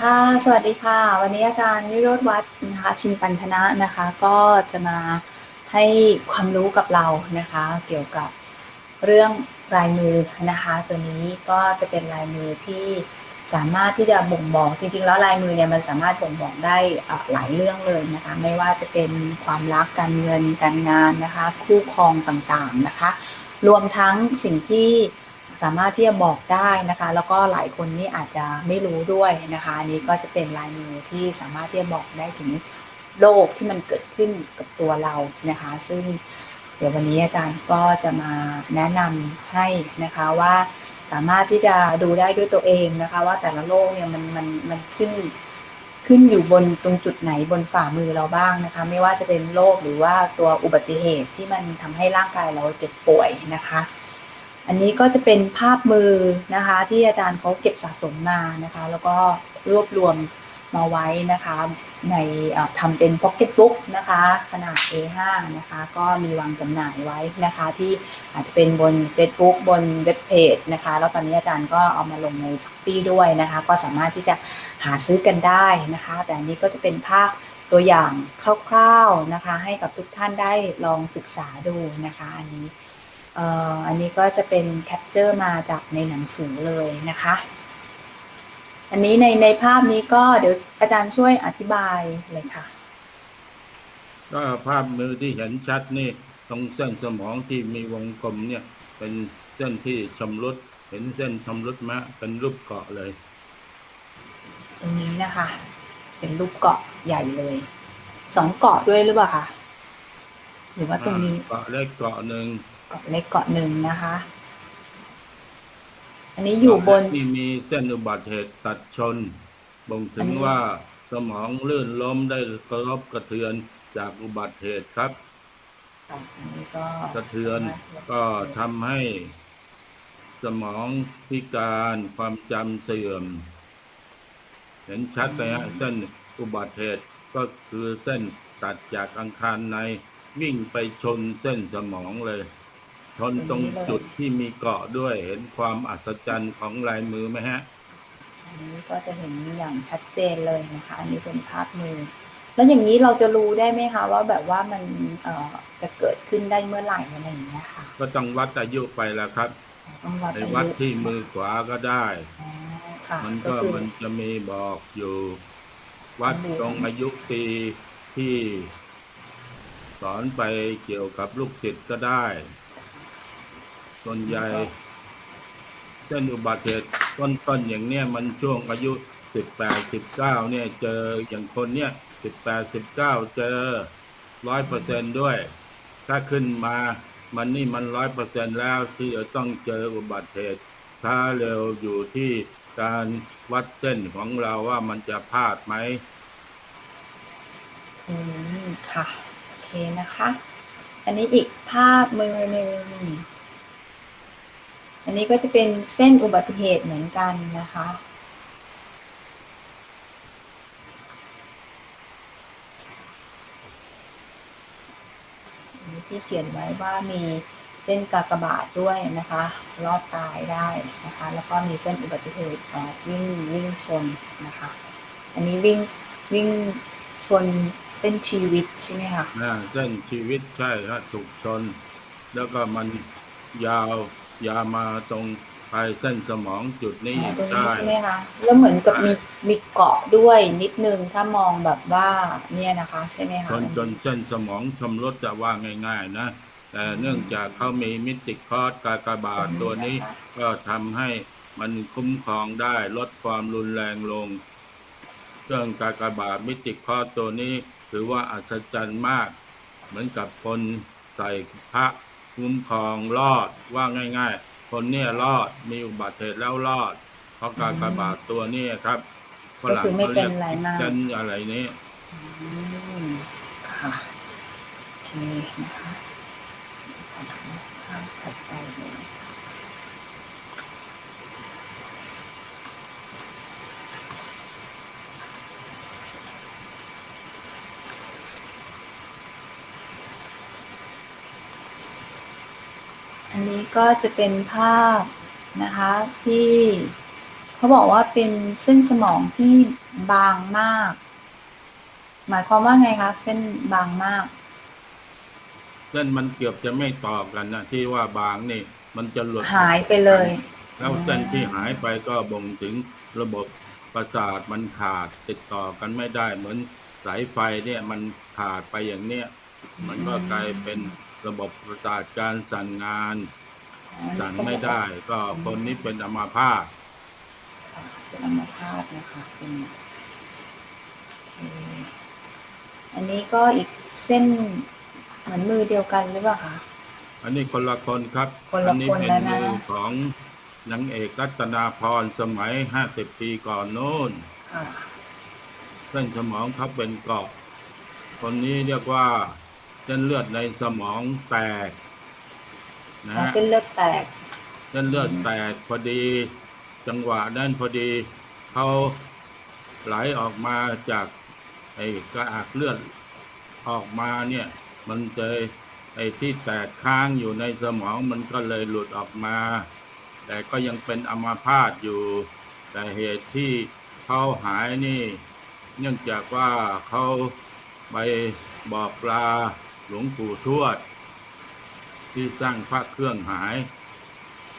ค่ะ สวัสดีค่ะ วันนี้อาจารย์วิโรธวัฒน์นะคะชินปันธนะนะคะ ก็จะมาให้ความรู้กับเรานะคะ เกี่ยวกับเรื่องลายมือนะคะ ตัวนี้ก็จะเป็นลายมือที่สามารถที่จะบ่งบอกจริง ๆ แล้วลายมือเนี่ยมันสามารถบ่งบอกได้หลายเรื่องเลยนะคะ ไม่ว่าจะเป็นความรักการเงินการงานนะคะ คู่ครองต่างๆนะคะ รวมทั้งสิ่งที่ สามารถที่จะบอกได้นะคะ แล้วก็หลายคนนี่อาจจะไม่รู้ด้วยนะคะอันนี้ก็จะเป็นลายมือที่สามารถที่จะบอกได้ถึงโลกที่มันเกิดขึ้นกับตัวเรานะคะ ซึ่งเดี๋ยววันนี้อาจารย์ก็จะมาแนะนำให้นะคะว่าสามารถที่จะดูได้ด้วยตัวเองนะคะ ว่าแต่ละโลกเนี่ยมันมันมันขึ้นขึ้นอยู่บนตรงจุดไหนบนฝ่ามือเราบ้างนะคะ ไม่ว่าจะเป็นโรคหรือว่าตัวอุบัติเหตุที่มันทำให้ร่างกายเราเจ็บป่วยนะคะ อันนี้ก็จะเป็นภาพมือนะคะที่อาจารย์เขาเก็บสะสมมานะคะ แล้วก็รวบรวมมาไว้นะคะในทำเป็นพ็อกเก็ตบุ๊กนะคะขนาด A5 นะคะก็มีวางจำหน่ายไว้นะคะ ที่อาจจะเป็นบน Facebook บนเว็บเพจนะคะ แล้วตอนนี้อาจารย์ก็เอามาลงในช้อปปีด้วยนะคะ ก็สามารถที่จะหาซื้อกันได้นะคะ แต่อันนี้ก็จะเป็นภาพตัวอย่างคร่าวๆนะคะ ให้กับทุกท่านได้ลองศึกษาดูนะคะอันนี้ อ่ออันนี้ก็จะเป็นแคปเจอร์มาจากในหนังสือเลยนะคะ อันนี้ในในภาพนี้ก็เดี๋ยวอาจารย์ช่วยอธิบายเลยค่ะ ก็ภาพมือที่เห็นชัดนี่ตรงเส้นสมองที่มีวงกลมเนี่ย เป็นเส้นที่ชำรุดเห็นเส้นชำรุดมะเป็นรูปเกาะเลย ตรงนี้นะคะ เป็นรูปเกาะใหญ่เลยสองเกาะด้วยหรือเปล่าคะหรือว่าตรงนี้เกาะเล็กเกาะหนึ่ง เกาะเล็กเกาะหนึ่งนะคะ อันนี้อยู่บน ที่มีเส้นอุบัติเหตุตัดชน บ่งถึอันงนี้ว่าสมองลื่นล้มได้กระทบกระเทือนจากอุบัติเหตุครับ อันนี้ก็กระเทือนก็ทำให้สมองพิการความจำเสื่อม เห็นชัดเลยฮะเส้นอุบัติเหตุก็คือเส้นตัดจากอังคารในวิ่งไปชนเส้นสมองเลย ชนตรงจุดที่มีเกาะด้วยเห็นความอัศจรรย์ของลายมือไหมฮะ อันนี้ก็จะเห็นอย่างชัดเจนเลยนะคะ อันนี้เป็นภาพมือ แล้วอย่างนี้เราจะรู้ได้ไหมคะว่าแบบว่ามันเอ่อจะเกิดขึ้นได้เมื่อไหร่อะไรอย่างเงี้ยค่ะก็ต้องวัดอายุไปแล้วครับต้องวัดในอายุวัดที่มือขวาก็ได้ อ๋อค่ะมันก็ก็คือ มันจะมีบอกอยู่ วัดตรงอายุปีที่ สอนไปเกี่ยวกับลูกศิษย์ก็ได้ ส่วนใหญ่เส้นอุบัติเหตุต้นๆอย่างเนี้ยมันช่วงอายุสิบแปดสิบเก้าเนี่ยเจออย่างคนเนี้ยสิบแปดสิบเก้าเจอร้อยเปอร์เซนด้วย ถ้าขึ้นมามันนี่มันร้อยเปอร์เซนแล้วที่จะต้องเจออุบัติเหตุช้าเร็วอยู่ที่การวัดเส้นของเราว่ามันจะพลาดไหมอืมค่ะ โอเคนะคะ อันนี้อีกภาพมือหนึ่ง อันนี้ก็จะเป็นเส้นอุบัติเหตุเหมือนกันนะคะนนที่เขียนไว้ว่ามีเส้นกากบาทด้วยนะคะ รอดตายได้นะคะ แล้วก็มีเส้นอุบัติเหตุวิ่งวิ่งชนนะคะ อันนี้วิ่งวิ่งชนเส้นชีวิตใช่ไหมคะเส้นชีวิตใช่ฮะถูกชน แล้วก็มันยาว ยาวมาตรงปลายเส้นสมองจุดนี้อ๋อตรงนี้ได้ ใช่ไหมคะแล้วเหมือนกับใช่มีมีเกาะด้วยนิดนึงถ้ามองแบบว่าเนี่ยนะคะ ใช่ไหมชคะนจนเส้นสมองชำรุดจะว่าง่าย ๆ นะ แต่เนื่องจากเขามีมิติคอร์สกากบาทตัวนี้ ก็ทำให้มันคุ้มครองได้ลดความรุนแรงลงเรื่องกากบาทมิติคอร์สตัวนี้ ถือว่าอัศจรรย์มาก เหมือนกับคนใส่พระ คุ้มครองรอดว่าง่าย ๆ คนเนี่ยรอดมีอุบัติเหตุแล้วรอด เพราะกากบาทตัวนี้ครับฝก็รั่งคือไม่เขาเป็เรียนกไรมากเจนอะไรนี้อืมค่ะโอเคนะคะภาพถัดไป อันนี้ก็จะเป็นภาพนะคะที่เขาบอกว่าเป็นเส้นสมองที่บางมาก หมายความว่าไงคะเส้นบางมาก เส้นมันเกือบจะไม่ต่อกันนะที่ว่าบางนี่ มันจะหลุดหายไปเลย แล้วเส้นที่หายไปก็บ่งถึงระบบประสาทมันขาดติดต่อกันไม่ได้เหมือนสายไฟเนี่ยมันขาดไปอย่างเนี้ยมันก็กลายเป็น ระบบประสาทการสั่งงาน สั่งไม่ได้ ก็คนนี้เป็นอัมาพาตเป็นอัมพาตนะคะเป็นโอเคอันนี้ก็อีกเส้นเหมือนมือเดียวกันหรือเปล่าคะอันนี้คนละคนครับ คนละอันี้คนเป็นแล้วนะมือของนางเอกรัตนาพรสมัยห้าสิบปีก่อนโน้นค่ะเส้นสมองเขาเป็นเกาะคนนี้เรียกว่า เส้นเลือดในสมองแตกนะอ๋อฮะเส้นเลือดแตก เส้นเลือดแตกพอดี จังหวะนั้นพอดีเขาไหลออกมาจากไอ้กระอักเลือดออกมาเนี่ย มันเจอไอ้ที่แตกค้างอยู่ในสมองมันก็เลยหลุดออกมา แต่ก็ยังเป็นอัมาพาตอยู่ แต่เหตุที่เขาหายนี่ เนื่องจากว่าเขาไปบอกลา หลวงปู่ทวด ที่สร้างพระเครื่องหาย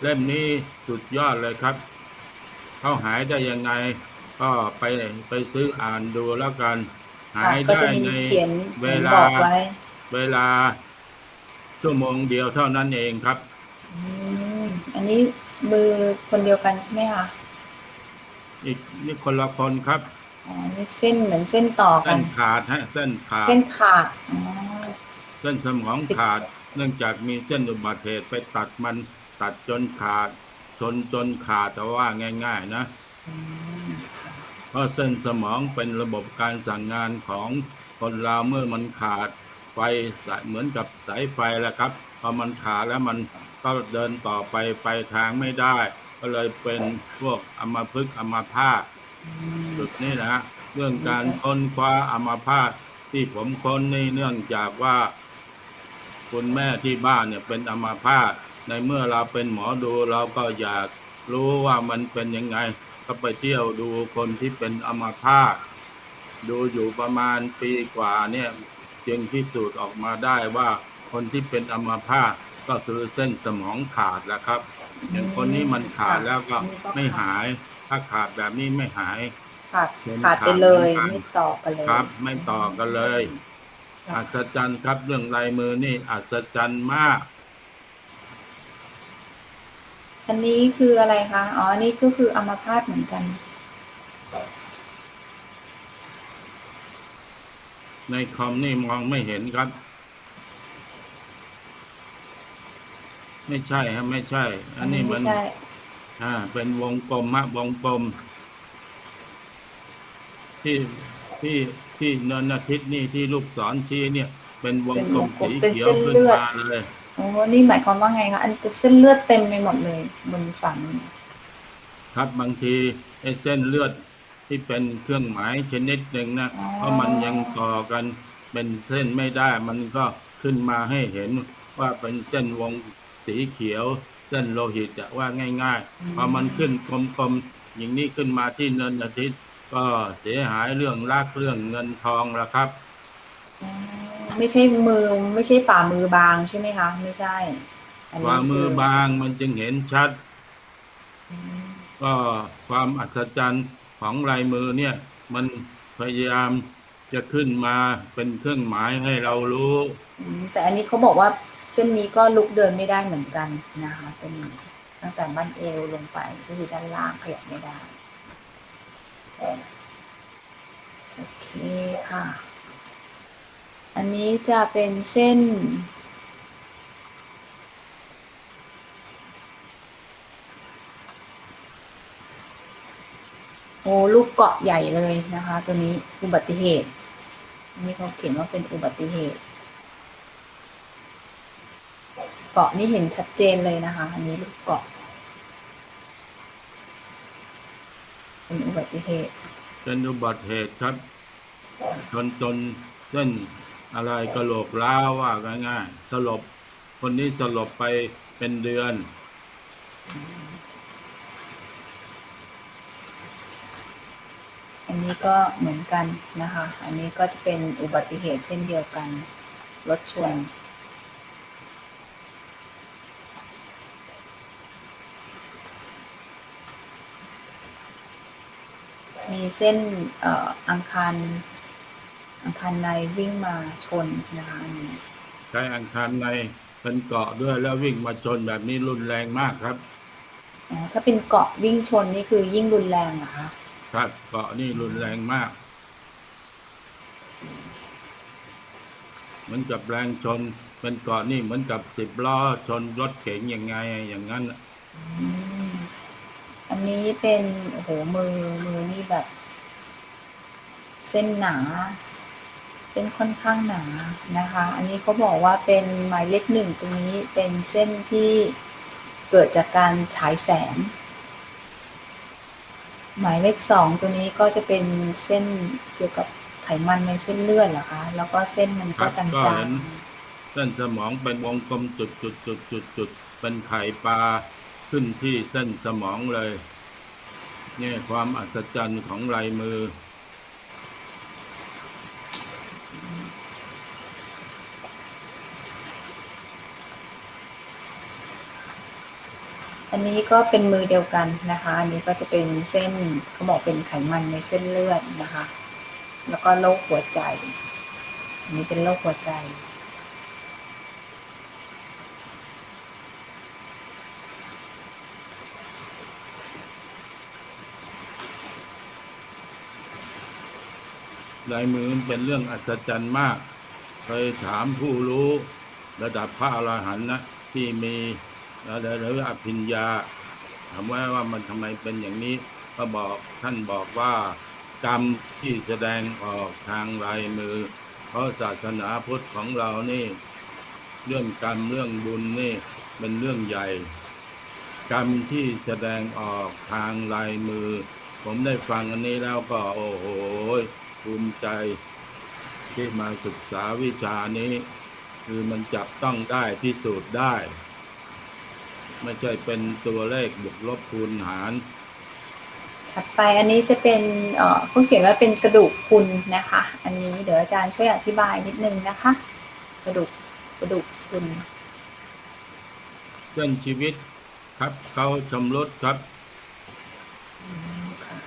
เล่มนี้สุดยอดเลยครับ เขาหายได้ยังไง ก็ไปไปซื้ออ่านดูแล้วกัน หายก็ได้จะมีในเขียนเวบลาอกไว้เวลาชั่วโมงเดียวเท่านั้นเองครับอืมอันนี้มือคนเดียวกันใช่ไหมคะอีกนี่คนละคนครับอ๋อนี่เส้นเหมือนเส้นต่อกัเส้นนขาดฮะเส้นขาดเส้นขาดอ๋อ เส้นสมองขาด เนื่องจากมีเส้นอุบัติเหตุไปตัดมันตัดจนขาด ชนจนขาดแต่ว่าง่าย ๆ นะ เพราะเส้นสมองเป็นระบบการสั่งงานของคนเราเมื่อมันขาดไฟเหมือนกับสายไฟแหละครับพอมันขาดแล้วมันก็เดินต่อไปไปทางไม่ได้ ก็เลยเป็นพวกอัมพฤกอมาพาตจุดนี้นะเรื่องการค้นคว้าอมาพาตที่ผมค้นนี่เนื่องจากว่า คุณแม่ที่บ้านเนี่ยเป็นอัมาพาตในเมื่อเราเป็นหมอดูเราก็อยากรู้ว่ามันเป็นยังไง ก็ไปเที่ยวดูคนที่เป็นอัมาพาตดูอยู่ประมาณปีกว่าเนี่ยจึงพิสูจน์ออกมาได้ว่าคนที่เป็นอัมาพาตก็คือเส้นสมองขาดแล้วครับ อย่างคนนี้มันขาดแล้วก็ไม่หาย ถ้าขาดแบบนี้ไม่หายขาดเส้นขาดไปเลยขาดไม่ต่อกันเลยครับ ไม่ต่อกันเลยค่ะ อัศจรรย์ครับเรื่องลายมือนี่อัศจรรย์มาก อันนี้คืออะไรคะ อ๋ออันนี้ก็คืออัมพาตเหมือนกัน ในคอมนี่มองไม่เห็นครับ ไม่ใช่ฮะไม่ใช่ อันนี้มันไม่ใช่อ่า เป็นวงกลมฮะวงกลม ที่ที่ ที่เนินอาทิตย์นี่ที่ลูกศรชี้เนี่ย เป็นวงกลมสีเขียวขึ้นมาเลยโอ้นี่หมายความว่าไงคะอันเป็นเส้นเลือดเต็มไปหมดเลย บนฝั่งนี้ครับบางทีไอ้เส้นเลือดที่เป็นเครื่องหมายชนิดหนึ่งนะเพราะมันยังต่อกันเป็นเส้นไม่ได้ มันก็ขึ้นมาให้เห็นว่าเป็นเส้นวงสีเขียวเส้นโลหิตจะว่าง่ายๆพอมันขึ้นกลมๆอย่างนี้ขึ้นมาที่เนินอาทิตย์ ก็เสียหายเรื่องรักเรื่องเงินทองละครับอ๋อไม่ใช่มือไม่ใช่ฝ่ามือบางใช่ไหมคะ ไม่ใช่นนี้ว่ามือคืบางมันจึงเห็นชัดอืมก็ความอัศจรรย์ของลายมือเนี่ย มันพยายามจะขึ้นมาเป็นเครื่องหมายให้เรารู้อืมแต่อันนี้เขาบอกว่าเส้นนี้ก็ลุกเดินไม่ได้เหมือนกันนะคะเป็นตั้งแต่บั้นเอวลงไปก็คือด้านล่างขยับไม่ได้ โอเคค่ะ อันนี้จะเป็นเส้น โอ้ลูกเกาะใหญ่เลยนะคะ ตัวนี้อุบัติเหตุนนี่เขาเขียนว่าเป็นอุบัติเหตุเกาะนี่เห็นชัดเจนเลยนะคะ อันนี้ลูกเกาะ เป็นอุบัติเหตุ เป็นอุบัติเหตุครับ จนจนเส้นอะไรกระโหลกล้าวว่าง่ายๆสลบ คนนี้สลบไปเป็นเดือน อันนี้ก็เหมือนกันนะคะ อันนี้ก็จะเป็นอุบัติเหตุเช่นเดียวกัน รถชน เส้นเอ่ออังคารอังคารในวิ่งมาชนนะคะอันนี้ใช้อังคารในเป็นเกาะด้วยแล้ววิ่งมาชนแบบนี้รุนแรงมากครับอ๋อถ้าเป็นเกาะวิ่งชนนี่คือยิ่งรุนแรงเหรอคะครับเกาะนี่รุนแรงมากเหมือนกับแรงชนเป็นเกาะนี่เหมือนกับสิบล้อชนรถเก๋งยังไงอย่างนั้นน่ะอืม อันนี้เป็นโอ้โหมือมือนี่แบบ เส้นหนาเส้นค่อนข้างหนานะคะ อันนี้เขาบอกว่าเป็นหมายเลขหนึ่งตรงนี้เป็นเส้นที่เกิดจากการฉายแสง หมายเลขสองตัวนี้ก็จะเป็นเส้นเกี่ยวกับไขมันในเส้นเลือดเหรอคะ แล้วก็เส้นมันก็จางๆเห็นเส้นสมองเป็นวงกลมจุดจุดจุดจุดจุดเป็นไข่ปลา ขึ้นที่เส้นสมองเลยเนี่ยความอัศจรรย์ของลายมือ อันนี้ก็เป็นมือเดียวกันนะคะ อันนี้ก็จะเป็นเส้นเขาบอกเป็นไขมันในเส้นเลือดนะคะ แล้วก็โรคหัวใจ อันนี้เป็นโรคหัวใจ ลายมือมันเป็นเรื่องอัศจรรย์มาก เคยถามผู้รู้ระดับพระอรหันต์นะที่มีอะไรหรืออภิญญาถามว่าว่ามันทำไมเป็นอย่างนี้ ก็บอกท่านบอกว่ากรรมที่แสดงออกทางลายมือ เพราะศาสนาพุทธของเรานี่ เรื่องกรรมเรื่องบุญนี่เป็นเรื่องใหญ่ กรรมที่แสดงออกทางลายมือ ผมได้ฟังอันนี้แล้วก็โอ้โห ภูมิใจ ที่มาศึกษาวิชานี้ คือมันจับต้องได้พิสูจน์ได้ ไม่ใช่เป็นตัวเลขบวกลบคูณหารถัดไปอันนี้จะเป็นเอ่อเขาเขียนว่าเป็นกระดูกพรุนนะคะ อันนี้เดี๋ยวอาจารย์ช่วยอธิบายนิดนึงนะคะ กระดูกกระดูกพรุนเส้นชีวิตครับเขาชำรุดครับ ค่ะ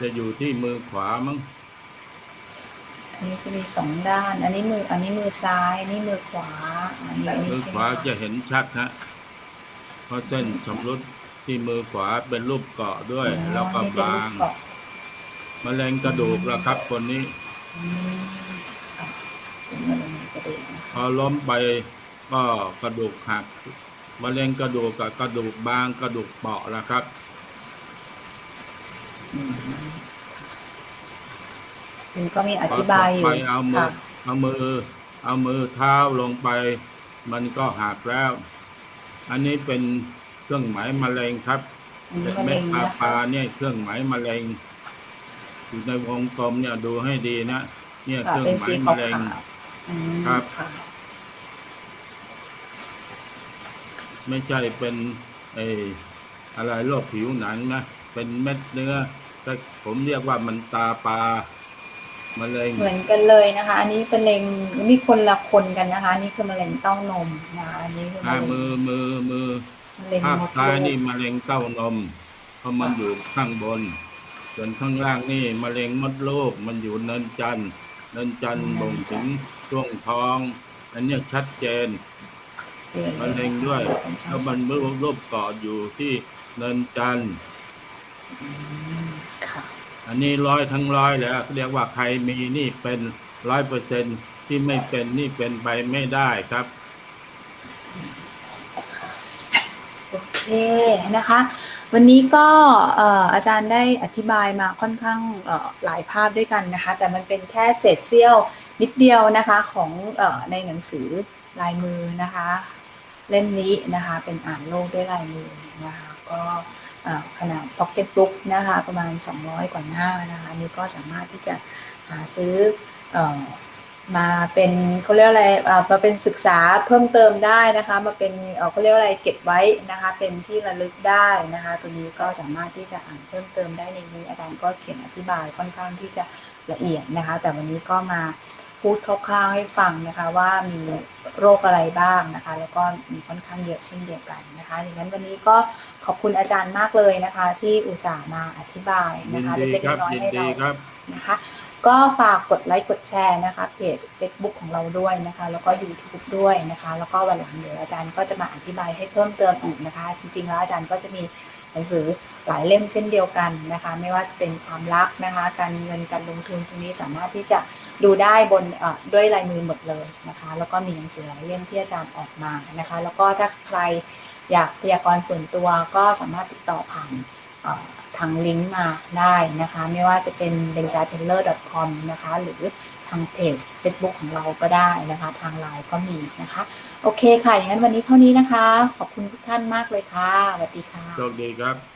จะอยู่ที่มือขวามั้งอันนี้จะมีสองด้าน อันนี้มือ อันนี้มือซ้าย อันนี้มือขวา อันนี้อันนี้มือใช่ขไหมวาคะจะเห็นชัดนะเพราะเส้นชำรุดที่มือขวาเป็นรูปเกาะด้วย แล้วก็อ๋อนี่เป็นบาลูงกเกาะมะเร็งกระดูกแล้วครับคนนี้อืมค่ะเป็นมะเร็งกระดูกนะคะพอล้มไปก็กระดูกหักมะเร็งกระดูกกับกระดูกบางกระดูกเปราะแล้วครับ อืมซึ่งก็มีอพอธิบายอตกยู่ไปเอามือค่ะเอามือ เอามือเท้าลงไป มันก็หักแล้ว อันนี้เป็นเครื่องหมายมะเร็งครับอันนี้เป็นมะเม็เร็ดงปลานะปลาคะเนี่ยเครื่องหมายมะเร็งอยู่ในวงกลมเนี่ยดูให้ดีนะเนี่ยเคค่ะรื่องเป็นหมาสียขามะเร็งวๆอืมครับค่ะไม่ใช่เป็นไออะไรโรคผิวหนังนะเป็นเม็ดเนื้อแต่ผมเรียกว่ามันตาปลา มะเร็งเหมือนกันเลยนะคะ อันนี้เป็นมะเร็งนี่คนละคนกันนะคะอันนี้คือมะเร็งเต้านมนะคะอันนี้คืออ่ามะเร็งมือมือมือมะเร็งภาพมดซ้ายลูนี่กมะเร็งเต้านมเพราะมันอยู่ข้างบน ส่วนข้างล่างนี่มะเร็งมดลูกมันอยู่เนินจันทร์เนินจันทร์บ่งถึงช่วงท้อง อันเนี้ยชัดเจนเปลี่ยนมะเร็งด้วย แล้วมันรูปรูปเกาะอยู่ที่เนินจันทร์ค่ะ อันนี้ร้อยทั้งร้อยแล้วเรียกว่าใครมีนี่เป็นร้อยเปอร์เซ็นที่ไม่เป็นนี่เป็นไปไม่ได้ครับ โอเคนะคะ วันนี้ก็อาจารย์ได้อธิบายมาค่อนข้างหลายภาพด้วยกันนะคะ แต่มันเป็นแค่เศษเสี้ยวนิดเดียวนะคะของอในหนังสือลายมือนะคะ เล่มนี้นะคะเป็นอ่านโลกด้วยลายมือนะคะก็ ขนาดพ็อกเก็ตบุ๊กนะคะประมาณ 200 กว่าหน้านะคะนี่ก็สามารถที่จะหาซื้ออมาเป็นเขาเรียกอะไรมาเป็นศึกษาเพิ่มเติมได้นะคะ มาเป็นเขาเรียกอะไรเก็บไว้นะคะ เป็นที่ระลึกได้นะคะ ตัวนี้ก็สามารถที่จะอ่านเพิ่มเติมได้ในนี้อาจารย์ก็เขียนอธิบายค่อนข้างที่จะละเอียดนะคะ แต่วันนี้ก็มาพูดคร่าวๆให้ฟังนะคะว่ามีโรคอะไรบ้างนะคะ แล้วก็มีค่อนข้างเยอะเช่นเดียวกันนะคะดังนั้นวันนี้ก็ ขอบคุณอาจารย์มากเลยนะคะ ที่อุตส่าห์มาอธิบายยินะนคะดีเล็กครับๆน้อยยิๆนให้ดีเราครับนะคะ ก็ฝากกดไลค์กดแชร์นะคะเพจ Facebook ของเราด้วยนะคะ แล้วก็ YouTube ด้วยนะคะ แล้วก็วันหลังเดี๋ยวอาจารย์ก็จะมาอธิบายให้เพิ่มเติมอีกนะคะ จริงๆแล้วอาจารย์ก็จะมี หนังสือหลายเล่มเช่นเดียวกันนะคะ ไม่ว่าจะเป็นความรักนะคะ การเงินการลงทุนตรงนี้สามารถที่จะดูได้บนด้วยลายมือหมดเลยนะคะ แล้วก็มีหนังสือหลายเล่มที่อาจารย์ออกมานะคะ แล้วก็ถ้าใครอยากพยากรณ์ส่วนตัวก็สามารถติดต่อผ่านทางลิงก์มาได้นะคะ ไม่ว่าจะเป็น b e n j a t e l l e r c o m นะคะ หรือทางเพจ Facebook ของเราก็ได้นะคะ ทางไลน์ก็มีนะคะ โอเคค่ะ อย่างนั้นวันนี้เท่านี้นะคะ ขอบคุณทุกท่านมากเลยค่ะสวัสดีค่ะ โชคดีครับ